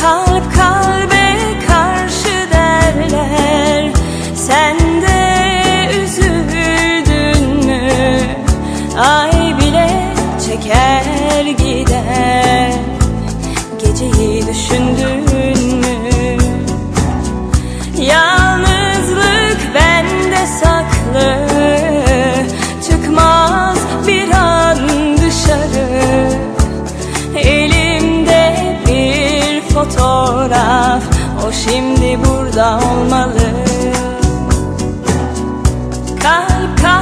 Kalp kalbe karşı derler. Sen de üzüldün mü? Ay bile çeker gider. Geceyi düşündün mü? Yalnızlık Şimdi burada olmalı. Kalp kalbe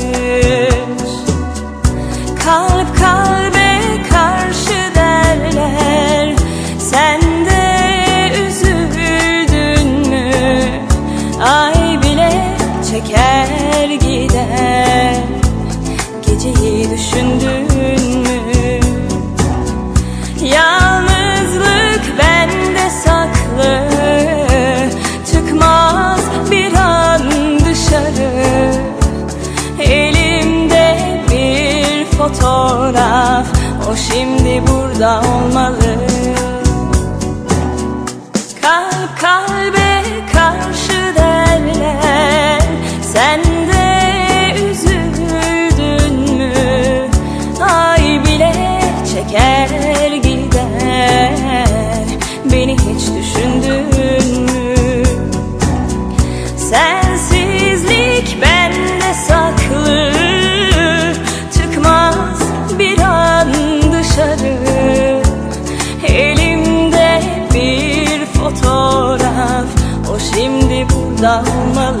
Kalp kalbe karşı derler. Sen de üzüldün mü? Ay bile çeker gider. Geceyi düşündün şimdi burada olmalı şimdi burada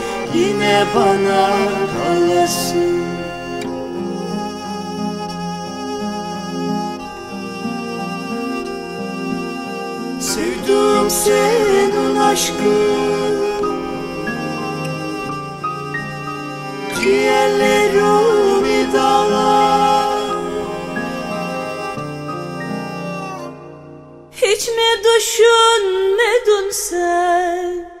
Yine bana kalasın Sevdim senin aşkın Ciğerlerimi dağlar. Hiç mi düşünmedin sen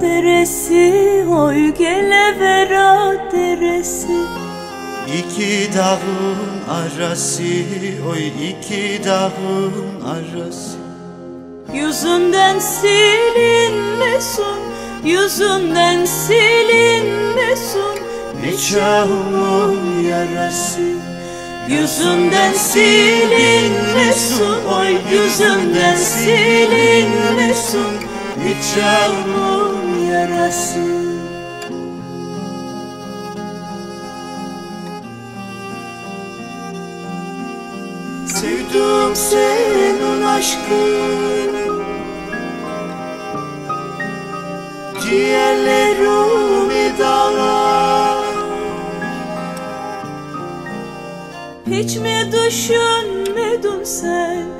deresi Oy gelevera deresi. İki dağın arası Oy iki dağın arası. Yüzünden silinmesin Yüzünden silinmesin. Nikahımın yarası Yüzünden silinmesin Oy yüzünden silinmesin. Nikahımın yarası. Sevdim senin aşkın Ciğerlerimi dağlar Hiç mi düşünmedin sen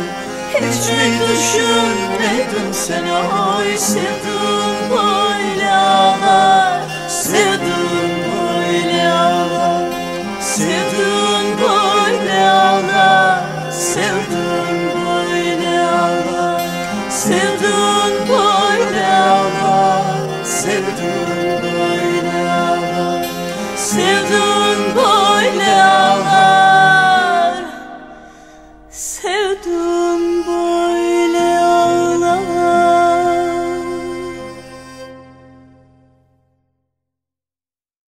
Hiç mi düşünmedin sen Oy sevdin